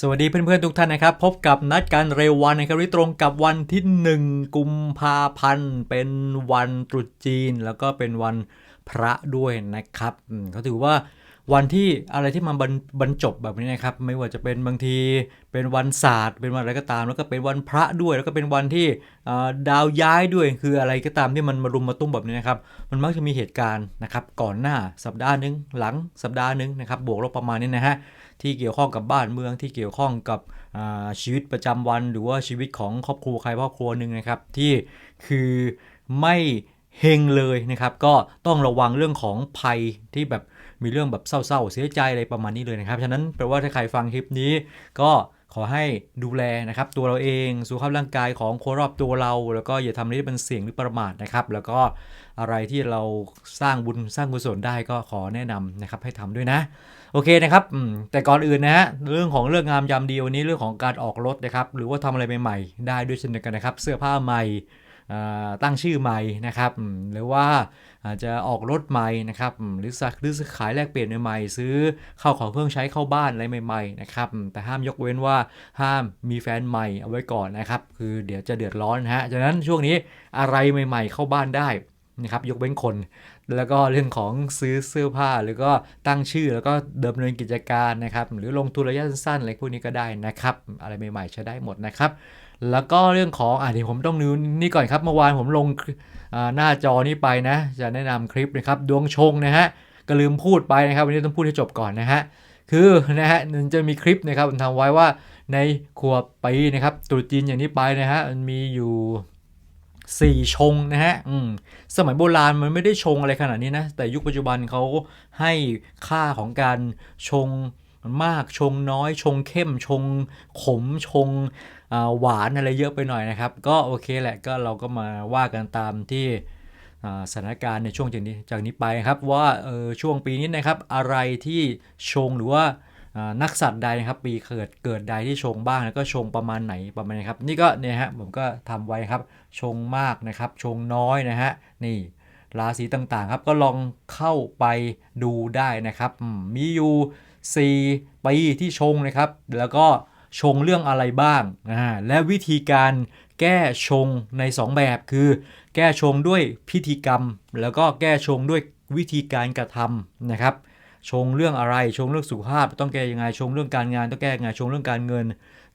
สวัสดีเพื่อนๆทุกท่านนะครับ พบกับนัดการเร็ววันนะครับที่ตรงกับวันที่ 1 กุมภาพันธ์ เป็นวันตรุษจีน แล้วก็เป็นวันพระด้วยนะครับเขาถือว่า วันที่อะไรที่มันบรรจบแบบนี้นะครับ ไม่ว่าจะเป็นบางทีเป็นวันศาสตร์ เป็นวันอะไรก็ตาม แล้วก็เป็นวันพระด้วย แล้วก็เป็นวันที่ดาวย้ายด้วย คืออะไรก็ตามที่มันมารุมมาตุ้มแบบนี้นะครับ มันมักจะมีเหตุการณ์นะครับ ก่อนหน้าสัปดาห์หนึ่งหลังสัปดาห์หนึ่งนะครับ บวกลบประมาณนี้นะฮะ ที่เกี่ยวข้องกับบ้านเมือง ที่เกี่ยวข้องกับชีวิตประจำวัน หรือว่าชีวิตของครอบครัวใครครอบครัวหนึ่งนะครับ ที่คือไม่เฮงเลยนะครับ ก็ต้องระวังเรื่องของภัยที่แบบ มีเรื่องแบบเศร้าๆ เสียใจอะไรประมาณนี้เลยนะครับฉะนั้นแปลว่าถ้าใครฟังคลิปนี้ ก็ขอให้ดูแลนะครับตัวเราเองสุขภาพร่างกายของคนรอบตัวเรา แล้วก็อย่าทำอะไรที่เป็นเสี่ยงหรือประมาทนะครับ แล้วก็อะไรที่เราสร้างบุญสร้างกุศลได้ก็ขอแนะนำนะครับให้ทำด้วยนะ โอเคนะครับอืมแต่ก่อนอื่นนะฮะเรื่องของเรื่องงามยามดีวันนี้เรื่องของการออกรถนะครับ หรือว่าทำอะไรใหม่ๆ ได้ด้วยเช่นเดียวกันนะครับ เสื้อผ้าใหม่ ตั้งชื่อใหม่นะครับหรือว่าอาจจะออกรถใหม่นะครับหรือสักหรือซื้อขายแลกเปลี่ยนใหม่ซื้อเข้าของเครื่องใช้เข้าบ้านอะไรใหม่ๆนะครับแต่ห้ามยกเว้นว่าห้ามมีแฟนใหม่เอาไว้ก่อนนะครับคือเดี๋ยวจะเดือดร้อนนะฮะฉะนั้นช่วงนี้อะไรใหม่ๆเข้าบ้านได้นะครับยกเว้นคน แล้วก็เรื่องของซื้อเสื้อผ้าหรือก็ตั้งชื่อแล้วก็ดำเนินกิจการนะครับหรือลงทุนระยะสั้นๆอะไรพวกนี้ก็ได้นะครับอะไรใหม่ๆใช้ได้หมดนะครับ แล้วก็เรื่องของอ่าเดี๋ยวผมต้องนิ้วนี่ก่อนครับเมื่อวานผมลงหน้าจอนี้ไปนะ จะแนะนำคลิปนะครับดวงชงนะฮะก็ลืมพูดไปนะครับ วันนี้ต้องพูดให้จบก่อนนะฮะคือนะฮะมันจะมีคลิปนะครับผมทำไว้ว่าในขวบปีนะครับตรุษจีนอย่างนี้ไปนะฮะมันมีอยู่4ชงนะฮะอืมสมัยโบราณมันไม่ได้ชงอะไรขนาดนี้นะ แต่ยุคปัจจุบันเขาให้ค่าของการชง มากชงน้อยชงเข้มชงขมชงหวานอะไรเยอะไปหน่อยนะครับ ก็โอเคแหละก็เราก็มาว่ากันตามที่สถานการณ์ในช่วงจากนี้จากนี้ไปครับว่าช่วงปีนี้นะครับอะไรที่ชงหรือว่านักสัตว์ใดนะครับปีเกิดเกิดใดที่ชงบ้างแล้วก็ชงประมาณไหนประมาณไหนครับ นี่ก็เนี่ยฮะผมก็ทำไว้ครับชงมากนะครับชงน้อยนะฮะนี่ราศีต่างๆครับก็ลองเข้าไปดูได้นะครับมมีอยู่ 4 ปีที่ชงนะครับ แล้วก็ชงเรื่องอะไรบ้างอ่าและวิธีการแก้ชงใน 2 แบบคือ แก้ชงด้วยพิธีกรรม แล้วก็แก้ชงด้วยวิธีการกระทำนะครับ ชงเรื่องอะไรชงเรื่องสุขภาพ ต้องแก้ยังไงชงเรื่องการงาน ต้องแก้ยังไงชงเรื่องการเงิน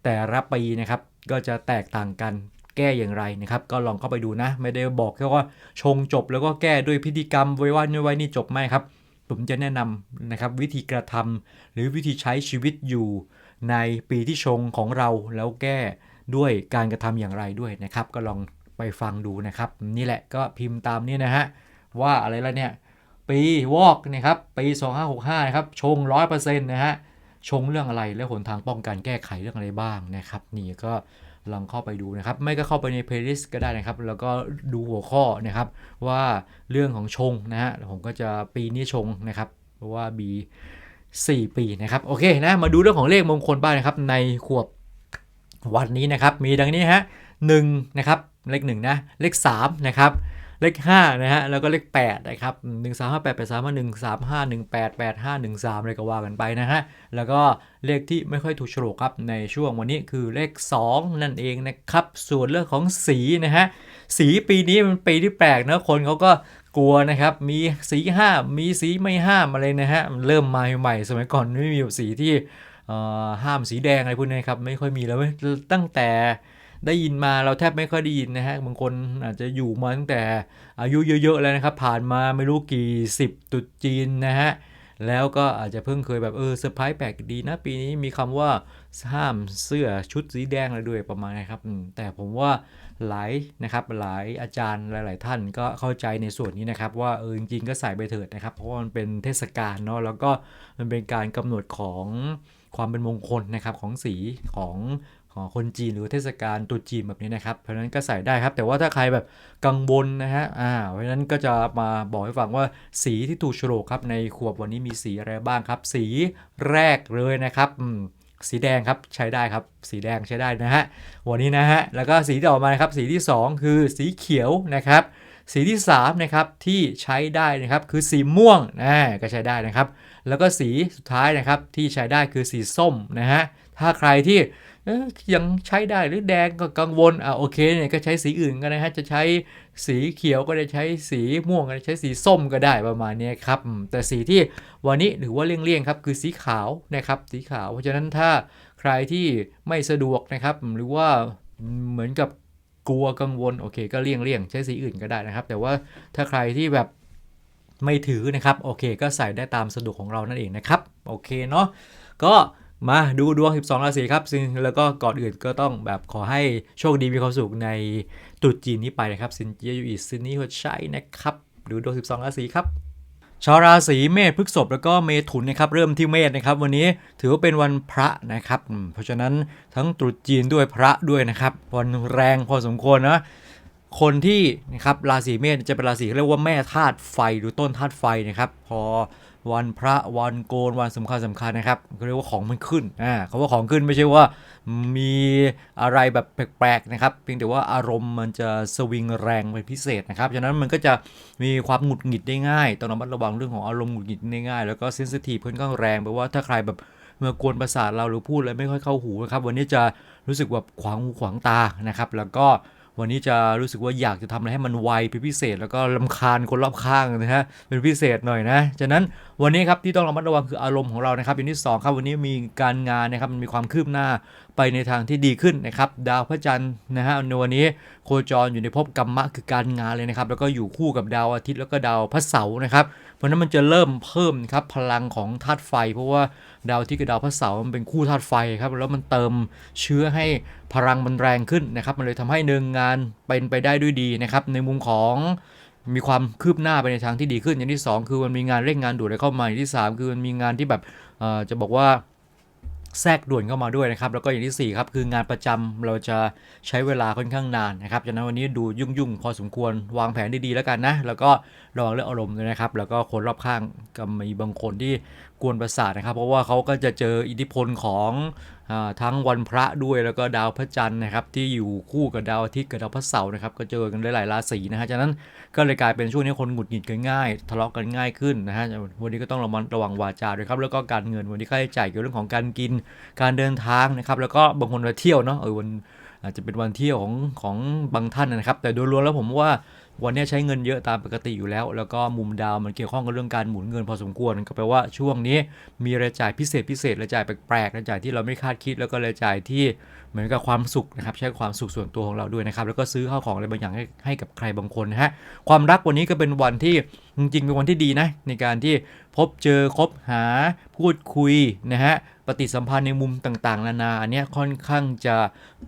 แต่ละปีนะครับ ก็จะแตกต่างกันแก้อย่างไรนะครับ ก็ลองเข้าไปดูนะ ไม่ได้บอกแค่ว่าชงจบแล้วก็แก้ด้วยพิธีกรรมไว้ว่านี่ไว้นี่จบไม่ครับ ผมจะแนะนำนะครับวิธีกระทำหรือวิธีใช้ชีวิตอยู่ในปีที่ชงของเราแล้วแก้ด้วยการกระทำอย่างไรด้วยนะครับ ก็ลองไปฟังดูนะครับ นี่แหละก็พิมพ์ตามนี้นะฮะ ว่าอะไรแล้วเนี่ย ปีวอกนะครับ ปี 2565นะครับชง 100%นะฮะชงเรื่องอะไรและหนทางป้องกันแก้ไขเรื่องอะไรบ้างนะครับ นี่ก็ ลองเข้าไปดูนะครับ ไม่ก็เข้าไปใน playlist ก็ได้นะครับ แล้วก็ดูหัวข้อนะครับ ว่าเรื่องของชงนะฮะผมก็จะปีนี้ชงนะครับ เพราะว่าบี4 ปีนะครับ โอเคนะ มาดูเรื่องของเลขมงคลบ้างนะครับ ในขวบวันนี้นะครับ มีดังนี้ฮะหนึ่งนะครับ เลขหนึ่งนะ เลขสามนะครับ เลข5นะฮะแล้วก็เลข8นะครับ1 3 5 8 8 3 5 1 3 5 1 8 8 5 1 3อะไรก็ว่ากันไปนะฮะแล้วก็เลขที่ไม่ค่อยถูกโฉลกครับในช่วงวันนี้คือเลข 2 นั่นเองนะครับส่วนเรื่องของสีนะฮะสีปีนี้มันปีที่แปลกนะคนเขาก็กลัวนะครับมีสีห้ามมีสีไม่ห้ามอะไรนะฮะเริ่มมาใหม่สมัยก่อนไม่มีแบบสีที่ห้ามสีแดงอะไรพวกนี้ครับไม่ค่อยมีแล้วเว้ยตั้งแต่ ได้ยินมาเราแทบไม่ค่อยได้ยินนะฮะบางคนอาจจะอยู่มาตั้งแต่อายุเยอะๆแล้วนะครับผ่านมาไม่รู้กี่สิบตรุษจีนนะฮะแล้วก็อาจจะเพิ่งเคยแบบเออเซอร์ไพรส์แปลกดีนะปีนี้มีคำว่าห้ามเสื้อชุดสีแดงอะไรด้วยประมาณนะครับแต่ผมว่าหลายนะครับหลายอาจารย์หลาย ๆ ท่านก็เข้าใจในส่วนนี้นะครับ ว่าเออจริงๆก็ใส่ไปเถิดนะครับ เพราะว่ามันเป็นเทศกาลเนาะแล้วก็มันเป็นการกำหนดของความเป็นมงคลนะครับของสีของ ของคนจีนหรือเทศกาลตรุษจีนแบบนี้นะครับ เพราะฉะนั้นก็ใส่ได้ครับ แต่ว่าถ้าใครแบบกังวลนะฮะอ่าเพราะฉะนั้นก็จะมาบอกให้ฟังว่าสีที่ถูกโฉลกครับในขวบวันนี้มีสีอะไรบ้างครับ สีแรกเลยนะครับสีแดงครับใช้ได้ครับสีแดงใช้ได้นะฮะวันนี้นะฮะแล้วก็สีต่อมาครับสีที่ 2 คือสีเขียวนะครับ สีที่3นะครับที่ใช้ได้นะครับคือสีม่วงนะก็ใช้ได้นะครับ แล้วก็สีสุดท้ายนะครับที่ใช้ได้คือสีส้มนะฮะถ้าใครที่ เอ๊ะยังใช้ได้หรือแดงก็กังวลอะโอเคเนี่ยก็ใช้สีอื่นก็ได้ฮะจะใช้สีเขียวก็ได้ใช้สีม่วงก็ได้ใช้สีส้มก็ได้ประมาณนี้ครับ แต่สีที่วันนี้หรือว่าเลี่ยงๆครับคือสีขาวนะครับสีขาว เพราะฉะนั้นถ้าใครที่ไม่สะดวกนะครับหรือว่าเหมือนกับกลัวกังวลโอเค ก็เลี่ยงเลี่ยงๆใช้สีอื่นก็ได้นะครับ แต่ว่าถ้าใครที่แบบไม่ถือนะครับโอเค ก็ใส่ได้ตามสะดวกของเรานั่นเองนะครับโอเคเนาะก็ มาดูดวง 12 ราศีครับซึ่งแล้วก็ก่อนอื่นก็ต้องแบบขอให้โชคดีมีความสุขในตรุษจีนนี้ไปนะครับสินเจียอยู่อีซินนี่หัวใช่นะครับ ดูดวง 12 ราศีครับชาวราศีเมษพฤษภแล้วก็เมถุนนะครับเริ่มที่เมษนะครับ วันนี้ถือว่าเป็นวันพระนะครับ เพราะฉะนั้นทั้งตรุษจีนด้วยพระด้วยนะครับวันแรงพอสมควรนะคนที่นะครับราศีเมษจะเป็นราศีเขาเรียกว่าแม่ธาตุไฟหรือต้นธาตุไฟนะครับ พอ วันพระวันโกนวันสำคัญสำคัญนะครับเขาเรียกว่าของมันขึ้นอ่าเขาว่าของขึ้นไม่ใช่ว่ามีอะไรแบบแปลกๆนะครับ เพียงแต่ว่าอารมณ์มันจะสวิงแรงเป็นพิเศษนะครับฉะนั้นมันก็จะมีความหงุดหงิดได้ง่ายต้องระมัดระวังเรื่องของอารมณ์หงุดหงิดได้ง่ายแล้วก็เซนซิทีฟค่อนข้างแรงแปลว่าถ้าใครแบบเมื่อกวนประสาทเราหรือพูดอะไรไม่ค่อยเข้าหูนะครับวันนี้จะรู้สึกแบบขวางหูขวางตานะครับ แล้วก็ วันนี้จะรู้สึกว่าอยากจะทำอะไรให้มันไวเป็นพิเศษ แล้วก็ลำคาญคนรอบข้างนะฮะเป็นพิเศษหน่อยนะฉะนั้นวันนี้ครับที่ต้องระมัดระวังคืออารมณ์ของเรานะครับอย่างที่สองครับวันนี้มีการงานนะครับมันมีความคืบหน้า ไปในทางที่ดีขึ้นนะครับ ดาวพระจันทร์นะฮะในวันนี้โคจรอยู่ในภพกรรมะคือการงานเลยนะครับ แล้วก็อยู่คู่กับดาวอาทิตย์แล้วก็ดาวพระเสาร์นะครับเพราะนั้นมันจะเริ่มเพิ่มครับพลังของธาตุไฟ เพราะว่าดาวทิตย์กับดาวพระเสาร์มันเป็นคู่ธาตุไฟครับแล้วมันเติมเชื้อให้พลังมันแรงขึ้นนะครับ มันเลยทำให้เนินงานเป็นไปได้ด้วยดีนะครับในมุมของมีความคืบหน้าไปในทางที่ดีขึ้นอย่างที่ 2 คือมันมีงานเร่งงานด่วนอะไรเข้ามาอย่างที่ 3 คือมันมีงานที่แบบอ่อจะบอกว่า แทรกด่วนเข้ามาด้วยนะครับ แล้วก็อย่างทีสี่4 ครับ คืองานประจำเราจะใช้เวลาค่อนข้างนานนะครับฉะนั้นวันนี้ดูยุ่งๆ พอสมควรวางแผนดีๆแล้วกันนะ แล้วก็ระวังเรื่องอารมณ์ด้วยนะครับ แล้วก็คนรอบข้างก็มีบางคนที่ กวนประสาทนะครับ เพราะว่าเขาก็จะเจออิทธิพลของอทั้งวันพระด้วยแล้วก็ดาวพระจันทร์นะครับที่อยู่คู่กับดาวอาทิตย์กับดาวพระเสาร์นะครับก็เจอกันได้หลายราศีนะฮะฉะนั้นก็เลยกลายเป็นช่วงนี้คนหงุดหงิดกันง่าย ทะเลาะกันง่ายขึ้นนะฮะวันนี้ก็ต้องระมัดระวังวาจาด้วยครับแล้วก็การเงินวันนี้ค่าใช้จ่ายเกี่ยวกับเรื่องของการกินการเดินทางนะครับแล้วก็บางคนมาเที่ยวเนาะเออวันอาจจะเป็นวันเที่ยวของของบางท่านนะครับ แต่โดยรวมแล้วผมว่า วันนี้ใช้เงินเยอะตามปกติอยู่แล้ว แล้วก็มุมดาวมันเกี่ยวข้องกับเรื่องการหมุนเงินพอสมควร ก็แปลว่าช่วงนี้มีรายจ่ายพิเศษพิเศษรายจ่ายแปลกๆรายจ่ายที่เราไม่คาดคิดแล้วก็รายจ่ายที่เหมือนกับความสุขนะครับ ใช้ความสุขส่วนตัวของเราด้วยนะครับ แล้วก็ซื้อข้าวของอะไรบางอย่างให้ให้กับใครบางคนนะฮะ ความรักวันนี้ก็เป็นวันที่จริงๆเป็นวันที่ดีนะในการที่พบเจอคบหาพูดคุยนะฮะปฏิสัมพันธ์ในมุมต่างๆ นานาอันนี้ค่อนข้างจะ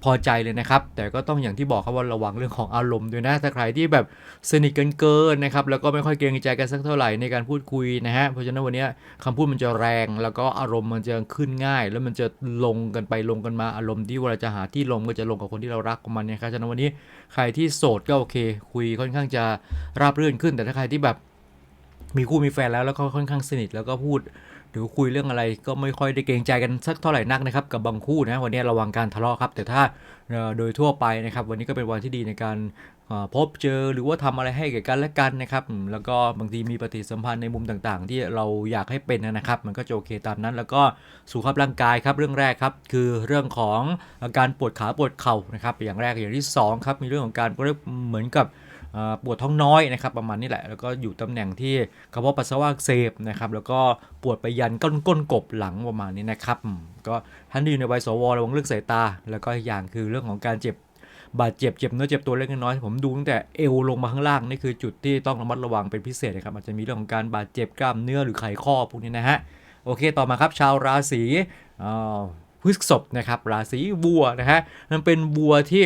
พอใจเลยนะครับ แต่ก็ต้องอย่างที่บอกครับว่าระวังเรื่องของอารมณ์ด้วยนะถ้าใครที่แบบสนิทกันเกินนะครับแล้วก็ไม่ค่อยเกรงใจกันสักเท่าไหร่ในการพูดคุยนะฮะเพราะฉะนั้นวันนี้คำพูดมันจะแรง แล้วก็อารมณ์มันจะขึ้นง่าย แล้วมันจะลงกันไปลงกันมาอารมณ์ที่เวลาจะหาที่ลงก็จะลงกับคนที่เรารักของมันนี่ยครับฉะนั้นวันนี้ใครที่โสดก็โอเค คุยค่อนข้างจะราบรื่นขึ้น แต่ถ้าใครที่แบบมีคู่มีแฟนแล้วแล้วก็ค่อนข้างสนิทแล้วก็พูด หรือคุยเรื่องอะไรก็ไม่ค่อยได้เกรงใจกันสักเท่าไหร่นักนะครับกับบางคู่นะวันนี้ระวังการทะเลาะครับ แต่ถ้าโดยทั่วไปนะครับ วันนี้ก็เป็นวันที่ดีในการพบเจอหรือว่าทำอะไรให้แก่กันและกันนะครับ แล้วก็บางทีมีปฏิสัมพันธ์ในมุมต่างๆ ที่เราอยากให้เป็นนะครับ มันก็จะโอเคตามนั้น แล้วก็สุขภาพร่างกายครับเรื่องแรกครับ คือเรื่องของอาการปวดขาปวดเข่านะครับ อย่างแรกอย่างที่สองครับมีเรื่องของการเหมือนกับ ปวดท้องน้อยนะครับประมาณนี้แหละ แล้วก็อยู่ตำแหน่งที่กระเพาะปัสสาวะเสบนะครับแล้วก็ปวดไปยันก้นก้นกบหลังประมาณนี้นะครับก็ท่านที่อยู่ในวัยสวระวังเรื่องสายตา แล้วก็อย่างคือเรื่องของการเจ็บบาดเจ็บเจ็บเนื้อเจ็บตัวเล็กน้อยผมดูตั้งแต่เอวลงมาข้างล่างนี่คือจุดที่ต้องระมัดระวังเป็นพิเศษนะครับอาจจะมีเรื่องของการบาดเจ็บกล้ามเนื้อหรือไขข้อพวกนี้นะฮะโอเคต่อมาครับชาวราศีเอ่อ พฤษภนะครับราศีวัวนะฮะมันเป็นวัวที่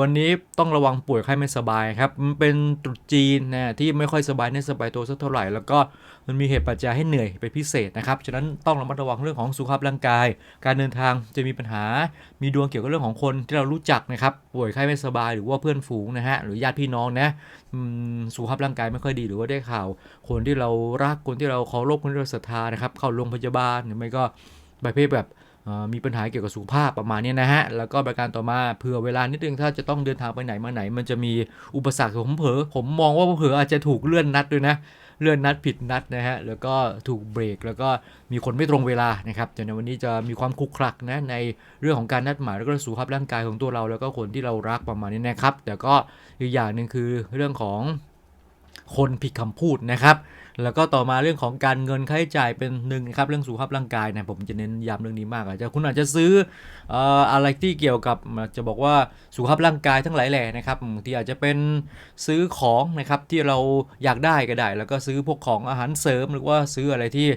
วันนี้ต้องระวังป่วยไข้ไม่สบายครับ มันเป็นตรุษจีนนะที่ไม่ค่อยสบายในสบายตัวสักเท่าไหร่ แล้วก็มันมีเหตุปัจจัยให้เหนื่อยเป็นพิเศษนะครับ ฉะนั้นต้องระมัดระวังเรื่องของสุขภาพร่างกาย การเดินทางจะมีปัญหา มีดวงเกี่ยวกับเรื่องของคนที่เรารู้จักนะครับ ป่วยไข้ไม่สบายหรือว่าเพื่อนฝูงนะฮะ หรือญาติพี่น้องนะสุขภาพร่างกายไม่ค่อยดีหรือว่าได้ข่าว คนที่เรารัก คนที่เราเคารพ คนที่เราศรัทธานะครับ เข้าโรงพยาบาลหรือไม่ก็ประเภทแบบ มีปัญหาเกี่ยวกับสุขภาพประมาณนี้นะฮะ แล้วก็ประการต่อมาเผื่อเวลานิดนึงถ้าจะต้องเดินทางไปไหนมาไหน มันจะมีอุปสรรคผมเผลอผมมองว่าเผลออาจจะถูกเลื่อนนัดด้วยนะเลื่อนนัดผิดนัดนะฮะ แล้วก็ถูกเบรก แล้วก็มีคนไม่ตรงเวลานะครับแต่ในวันนี้จะมีความคลุกคลักนะในเรื่องของการนัดหมายแล้วก็สุขภาพร่างกายของตัวเรา แล้วก็คนที่เรารักประมาณนี้นะครับ แต่ก็อีกอย่างหนึ่งคือเรื่องของคนผิดคำพูดนะครับ แล้วก็ต่อมาเรื่องของการเงินค่าใช้จ่ายเป็นหนึ่งนะครับเรื่องสุขภาพร่างกายนะผมจะเน้นย้ำเรื่องนี้มากอาจจะคุณอาจจะซื้อออะไรที่เกี่ยวกับจะบอกว่าสุขภาพร่างกายทั้งหลายแหล่นะครับที่อาจจะเป็นซื้อของนะครับที่เราอยากได้ก็ได้ แล้วก็ซื้อพวกของอาหารเสริมหรือว่าซื้ออะไรที่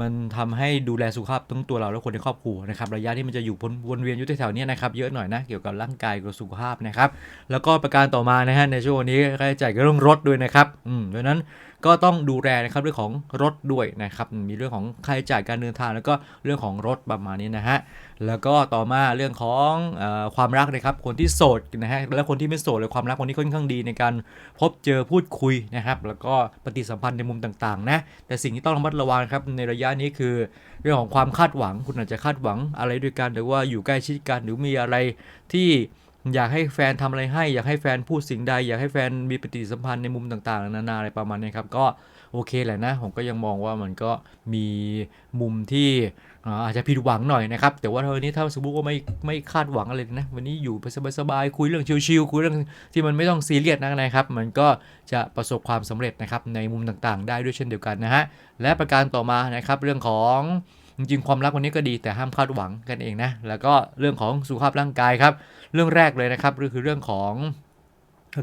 มันทำให้ดูแลสุขภาพทั้งตัวเราและคนในครอบครัวนะครับระยะที่มันจะอยู่วนเวียนอยู่แถวๆนี้นะครับเยอะหน่อยนะเกี่ยวกับร่างกายกับสุขภาพนะครับ แล้วก็ประการต่อมานะฮะในช่วงนี้ค่าใช้จ่ายก็เรื่องรถด้วยนะครับอืมดังนั้นก็ต้องดูแลนะครับเรื่องของรถด้วยนะครับมีเรื่องของค่าใช้จ่ายการเดินทาง แล้วก็เรื่องของรถประมาณนี้นะฮะแล้วก็ต่อมาเรื่องของอความรักนะครับคนที่โสดนะฮะและคนที่ไม่โสดเลยความรักคนนี้ค่อนข้างดีในการพบเจอพูดคุยนะครับ แล้วก็ปฏิสัมพันธ์ในมุมต่างๆนะแต่สิ่งที่ต้องระมัดระวังครับในระยะนี้คือ เรื่องของความคาดหวัง คุณอาจจะคาดหวังอะไรด้วยกันหรือว่าอยู่ใกล้ชิดกันหรือมีอะไรที่อยากให้แฟนทำอะไรให้ อยากให้แฟนพูดสิ่งใด อยากให้แฟนมีปฏิสัมพันธ์ในมุมต่างๆ นานาอะไรประมาณนี้ครับ ก็ โอเคแหละนะ ผมก็ยังมองว่ามันก็มีมุมที่อาจจะผิดหวังหน่อยนะครับ แต่ว่าวันนี้ถ้าสมมติว่าไม่ไม่คาดหวังอะไรนะ วันนี้อยู่สบายๆคุยเรื่องชิลๆคุยเรื่องที่มันไม่ต้องซีเรียสนักนะครับ มันก็จะประสบความสำเร็จนะครับในมุมต่างๆ ได้ด้วยเช่นเดียวกันนะฮะและประการต่อมานะครับเรื่องของจริงๆ ความรักวันนี้ก็ดีแต่ห้ามคาดหวังกันเองนะ แล้วก็เรื่องของสุขภาพร่างกายครับ เรื่องแรกเลยนะครับก็คือเรื่องของ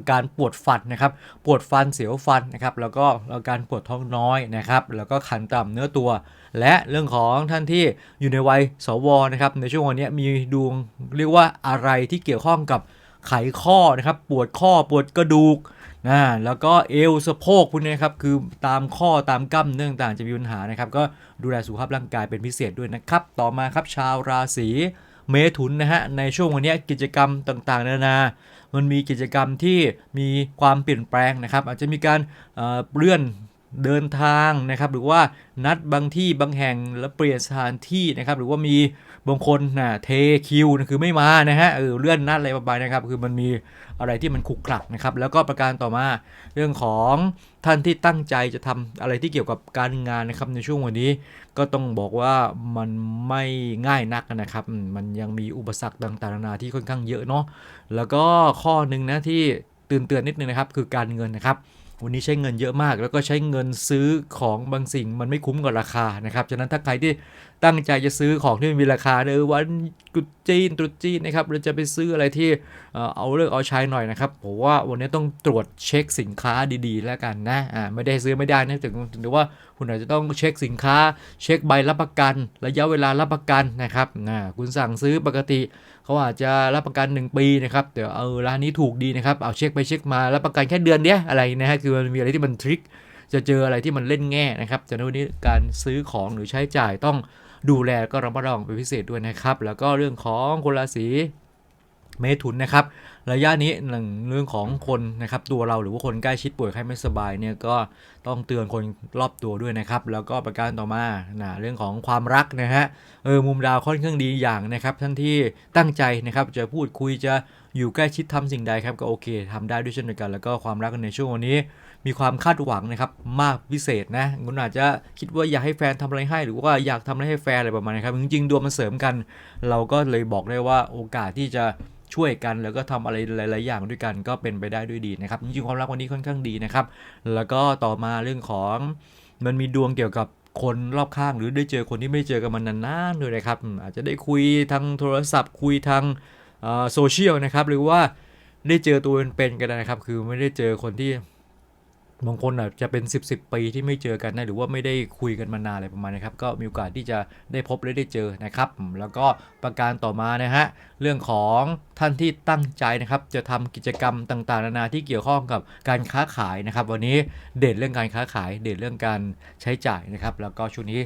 การปวดฟันนะครับ ปวดฟันเสียวฟันนะครับ แล้วก็อาการปวดท้องน้อยนะครับ แล้วก็ขันต่ำเนื้อตัว และเรื่องของท่านที่อยู่ในวัยสวนะครับ ในช่วงวันนี้มีดวงเรียกว่าอะไรที่เกี่ยวข้องกับไขข้อนะครับ ปวดข้อปวดกระดูกนะแล้วก็เอวสะโพกพวกนี้ครับ คือตามข้อตามกล้ามเนื้อต่างจะมีปัญหานะครับ ก็ดูแลสุขภาพร่างกายเป็นพิเศษด้วยนะครับ ต่อมาครับชาวราศีเมถุนนะฮะ ในช่วงวันนี้กิจกรรมต่างๆ นานา มันมีกิจกรรมที่มีความเปลี่ยนแปลงนะครับ อาจจะมีการเลื่อนเดินทางนะครับ หรือว่านัดบางที่บางแห่งแล้วเปลี่ยนสถานที่นะครับ หรือว่ามี บางคนนะเทคิวนะคือไม่มานะฮะเออเลื่อนนัดอะไรประมาณนะครับ คือมันมีอะไรที่มันขลุกขลักนะครับ แล้วก็ประการต่อมาเรื่องของท่านที่ตั้งใจจะทำอะไรที่เกี่ยวกับการงานนะครับ ในช่วงวันนี้ก็ต้องบอกว่ามันไม่ง่ายนักนะครับ มันยังมีอุปสรรคต่างๆนานาที่ค่อนข้างเยอะเนาะแล้วก็ข้อหนึ่งนะที่เตือนเตือนนิดนึงนะครับ คือการเงินนะครับวันนี้ใช้เงินเยอะมาก แล้วก็ใช้เงินซื้อของบางสิ่งมันไม่คุ้มกับราคานะครับ ฉะนั้นถ้าใครที่ ตั้งใจจะซื้อของที่มันมีราคาเออวันตรุจีนตรุษจีนนะครับเราจะไปซื้ออะไรที่เอาเลิกเอาใช้หน่อยนะครับผมว่าวันนี้ต้องตรวจเช็คสินค้าดีๆ แล้วกันนะอ่าไม่ได้ซื้อไม่ได้นะถึงหรือว่าคุณอาจจะต้องเช็คสินค้า เช็คใบรับประกัน ระยะเวลารับประกันนะครับนะคุณสั่งซื้อปกติเขาอาจจะรับประกัน 1 ปีนะครับแต่เออร้านนี้ถูกดีนะครับเอาเช็คไปเช็คมารับประกันแค่เดือนเดียวอะไรนะฮะคือมันมีอะไรที่มันทริคจะเจออะไรที่มันเล่นแง่นะครับจากนั้นวันนี้การซื้อของหรือใช้จ่ายต้อง ดูแลก็ระมัดระวังเป็นพิเศษด้วยนะครับ แล้วก็เรื่องของคนราศีเมถุนนะครับ ระยะนี้หนึ่งเรื่องของคนนะครับตัวเราหรือว่าคนใกล้ชิดป่วยไข้ไม่สบายเนี่ยก็ต้องเตือนคนรอบตัวด้วยนะครับ แล้วก็ประการต่อมานะเรื่องของความรักนะฮะเออมุมดาวค่อนข้างดีอย่างนะครับท่านที่ตั้งใจนะครับจะพูดคุยจะอยู่ใกล้ชิดทำสิ่งใดครับก็โอเคทำได้ด้วยเช่นเดียวกันแล้วก็ความรักในช่วงวันนี้ มีความคาดหวังนะครับมากพิเศษนะคุณอาจจะคิดว่าอยากให้แฟนทำอะไรให้ หรือว่าอยากทำอะไรให้แฟนอะไรประมาณนี้ครับจริงๆดวงมันเสริมกัน เราก็เลยบอกได้ว่าโอกาสที่จะ ช่วยกัน แล้วก็ทำอะไรหลาย ๆ อย่างด้วยกันก็เป็นไปได้ด้วยดีนะครับจริงๆความรักวันนี้ค่อนข้างดีนะครับ แล้วก็ต่อมาเรื่องของมันมีดวงเกี่ยวกับคนรอบข้างหรือได้เจอคนที่ไม่เจอกันมานานๆด้วยนะครับ อาจจะได้คุยทางโทรศัพท์คุยทางโซเชียลนะครับ หรือว่าได้เจอตัวเป็นๆกันนะครับ คือไม่ได้เจอคนที่ บางคนอาจจะเป็น 10บสปีที่ไม่เจอกันนะหรือว่าไม่ได้คุยกันมานานอะไรประมาณนี้ครับ ก็มีโอกาสที่จะได้พบและได้เจอนะครับ แล้วก็ประการต่อมานะฮะเรื่องของท่านที่ตั้งใจนะครับ จะทำกิจกรรมต่างๆนานาที่เกี่ยวข้องกับการค้าขายนะครับ วันนี้เด่นเรื่องการค้าขายเด่นเรื่องการใช้จ่ายนะครับ แล้วก็ช่วงนี้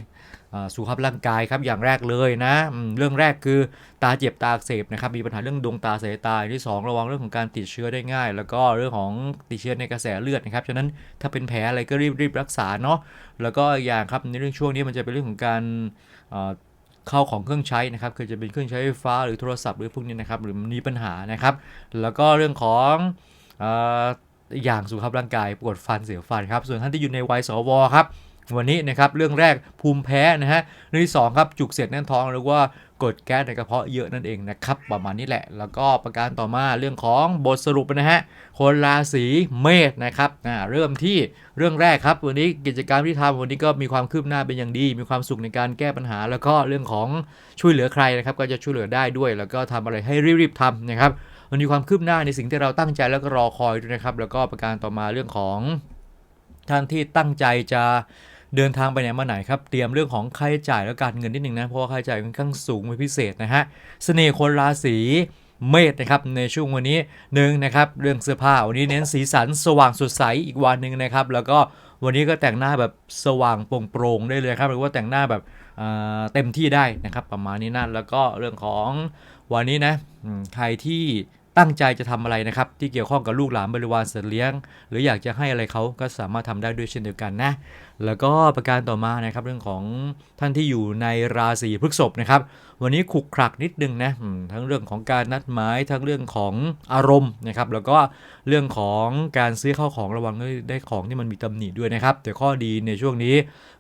สุขภาพร่างกายครับอย่างแรกเลยนะเรื่องแรกคือตาเจ็บตาอักเสบนะครับมีปัญหาเรื่องดวงตาสายตายที่สองระวังเรื่องของการติดเชื้อได้ง่าย แล้วก็เรื่องของติดเชื้อในกระแสเลือดนะครับฉะนั้นถ้าเป็นแผลอะไรก็รีบรีบรักษาเนาะแล้วก็อีกอย่างครับในเรื่องช่วงนี้มันจะเป็นเรื่องของการเข้าของเครื่องใช้นะครับคือจะเป็นเครื่องใช้ไฟฟ้าหรือโทรศัพท์หรือพวกนี้นะครับหรือมีปัญหานะครับ แล้วก็เรื่องของอออย่างสุขภาพร่างกายปวดฟันเสียวฟันครับส่วนท่านที่อยู่ในวัยสวครับ วันนี้นะครับเรื่องแรกภูมิแพ้นะฮะเรื่องที่สองครับจุกเสียดแน่นท้องหรือว่ากดแก๊สในกระเพาะเยอะนั่นเองนะครับประมาณนี้แหละ แล้วก็ประการต่อมาเรื่องของบทสรุปนะฮะคนราศีเมษนะครับอ่าเริ่มที่เรื่องแรกครับ วันนี้กิจกรรมที่ทำวันนี้ก็มีความคืบหน้าเป็นอย่างดี มีความสุขในการแก้ปัญหา แล้วก็เรื่องของช่วยเหลือใครนะครับก็จะช่วยเหลือได้ด้วย แล้วก็ทำอะไรให้รีบๆทำนะครับมันมีความคืบหน้าในสิ่งที่เราตั้งใจแล้วก็รอคอยด้วยนะครับแล้วก็ประการต่อมาเรื่องของท่านที่ตั้งใจจะ เดินทางไปไหนมาไหนครับ เตรียมเรื่องของค่าใช้จ่ายและการเงินนิดหนึ่งนะเพราะว่าค่าใช้จ่ายค่อนข้างสูงเป็นพิเศษนะฮะเสน่ห์คนราศีเมษนะครับในช่วงวันนี้หนึ่งนะครับเรื่องเสื้อผ้าวันนี้เน้นสีสันสว่างสดใสอีกวันหนึ่งนะครับแล้วก็วันนี้ก็แต่งหน้าแบบสว่างโปร่งๆได้เลยครับหรือว่าแต่งหน้าแบบเต็มที่ได้นะครับประมาณนี้นั่นแล้วก็เรื่องของวันนี้นะใครที่ ตั้งใจจะทำอะไรนะครับ ที่เกี่ยวข้องกับลูกหลานบริวารสัตว์เลี้ยง หรืออยากจะให้อะไรเขาก็สามารถทำได้ด้วยเช่นเดียวกันนะ แล้วก็ประการต่อมานะครับเรื่องของท่านที่อยู่ในราศีพฤษภนะครับ วันนี้ขุกขลักนิดนึงนะทั้งเรื่องของการนัดหมายทั้งเรื่องของอารมณ์นะครับ แล้วก็เรื่องของการซื้อเข้าของระวังได้ของที่มันมีตำหนิด้วยนะครับ แต่ข้อดีในช่วงนี้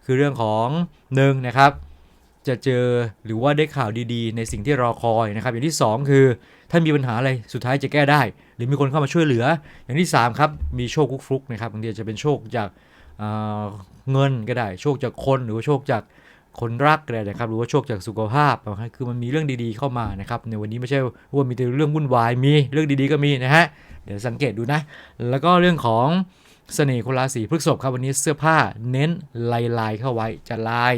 คือเรื่องของหนึ่งนะครับ จะเจอหรือว่าได้ข่าวดีๆ ในสิ่งที่รอคอยนะครับ อย่างที่ 2 คือท่านมีปัญหาอะไรสุดท้ายจะแก้ได้ หรือมีคนเข้ามาช่วยเหลือ อย่างที่ 3 ครับ มีโชคคุกฟลุกนะครับบางทีจะเป็นโชคจากเเงินก็ได้ โชคจากคนหรือว่าโชคจากคนรักก็ได้นะครับ หรือว่าโชคจากสุขภาพนะครับคือมันมีเรื่องดีๆเข้ามานะครับในวันนี้ไม่ใช่ว่ามีแต่เรื่องวุ่นวายมีเรื่องดีๆก็มีนะฮะเดี๋ยวสังเกตดูนะ แล้วก็เรื่องของเสน่ห์คนราศีพฤษภครับวันนี้เสื้อผ้าเน้นลายลายๆเข้าไว้จะลาย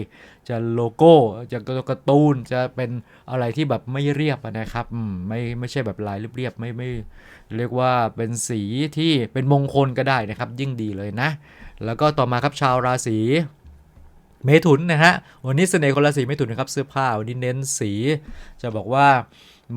จะโลโก้จะการ์ตูนจะเป็นอะไรที่แบบไม่เรียบนะครับไม่ไม่ใช่แบบลายเรียบๆไม่ไม่เรียกว่าเป็นสีที่เป็นมงคลก็ได้นะครับ ยิ่งดีเลยนะ แล้วก็ต่อมาครับชาวราศีเมถุนนะฮะวันนี้เสน่ห์คนราศีเมถุนนะครับเสื้อผ้าวันนี้เน้นสี จะบอกว่า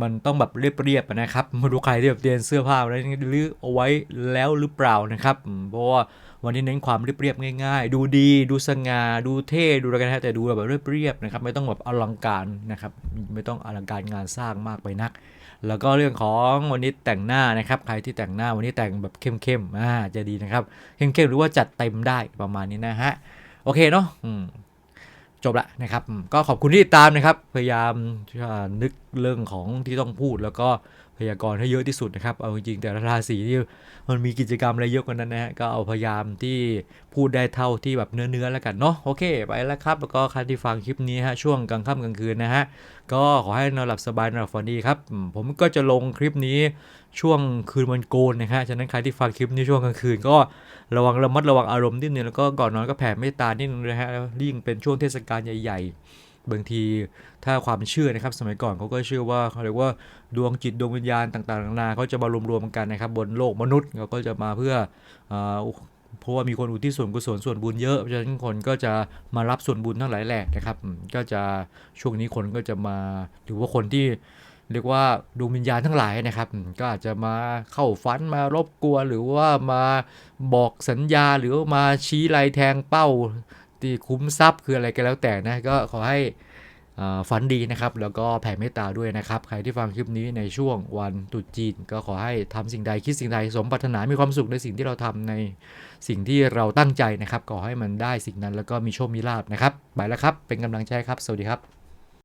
มันต้องแบบเรียบๆนะครับมาดูใครที่แบบเตรียมเสื้อผ้าอะไรลื้อเอาไว้แล้วหรือเปล่านะครับ เพราะว่า วันนี้เน้นความเรียบๆง่าย ๆ ดูดีดูสง่าดูเท่ดูอะไรกันนะฮะแต่ดูแบบเรียบๆนะครับไม่ต้องแบบอลังการนะครับไม่ต้องอลังการงานสร้างมากไปนัก แล้วก็เรื่องของวันนี้แต่งหน้านะครับใครที่แต่งหน้าวันนี้แต่งแบบเข้มๆอ่าจะดีนะครับเข้มๆหรือว่าจัดเต็มได้ประมาณนี้นะฮะโอเคเนาะจบละนะครับ ก็ขอบคุณที่ติดตามนะครับ พยายามนึกเรื่องของที่ต้องพูดแล้วก็ พยากรณ์ให้เยอะที่สุดนะครับ เอาจริงๆแต่ละราศีที่มันมีกิจกรรมอะไรเยอะกว่านั้นนะฮะ ก็เอาพยายามที่พูดได้เท่าที่แบบเนื้อๆแล้วกันเนาะ โอเค ไปแล้วครับ แล้วก็ใครที่ฟังคลิปนี้ฮะ ช่วงกลางค่ำกลางคืนนะฮะ ก็ขอให้นอนหลับสบายนอนหลับฝันดีครับ ผมก็จะลงคลิปนี้ช่วงคืนวันโกนนะฮะ ฉะนั้นใครที่ฟังคลิปนี้ช่วงกลางคืนก็ระวังระมัดระวังอารมณ์นิดนึงแล้วก็ก่อนนอนก็แผ่เมตตานิดนึงนะฮะแล้วยิ่งเป็นช่วงเทศกาลใหญ่ ๆ บางทีถ้าความเชื่อนะครับ สมัยก่อนเขาก็เชื่อว่าเขาเรียกว่าดวงจิตดวงวิญญาณต่างๆนานาเขาจะมารวมๆกันนะครับ บนโลกมนุษย์เขาก็จะมาเพื่ออเพราะว่ามีคนอุทิศส่วนกุศลส่วนบุญเยอะเพราะฉะนั้นคนก็จะมารับส่วนบุญทั้งหลายแหละนะครับ ก็จะช่วงนี้คนก็จะมาหรือว่าคนที่เรียกว่าดวงวิญญาณทั้งหลายนะครับ ก็อาจจะมาเข้าฝันมารบกวนหรือว่ามาบอกสัญญาหรือมาชี้ลายแทงเป้า ที่คุ้มทรัพย์คืออะไรก็แล้วแต่นะก็ขอให้ฝันดีนะครับ แล้วก็แผ่เมตตาด้วยนะครับ ใครที่ฟังคลิปนี้ในช่วงวันตรุษจีน ก็ขอให้ทำสิ่งใดคิดสิ่งใดสมปรารถนา มีความสุขในสิ่งที่เราทำในสิ่งที่เราตั้งใจนะครับ ขอให้มันได้สิ่งนั้นแล้วก็มีโชคมีลาบนะครับ ไปแล้วครับ เป็นกำลังใจครับ สวัสดีครับ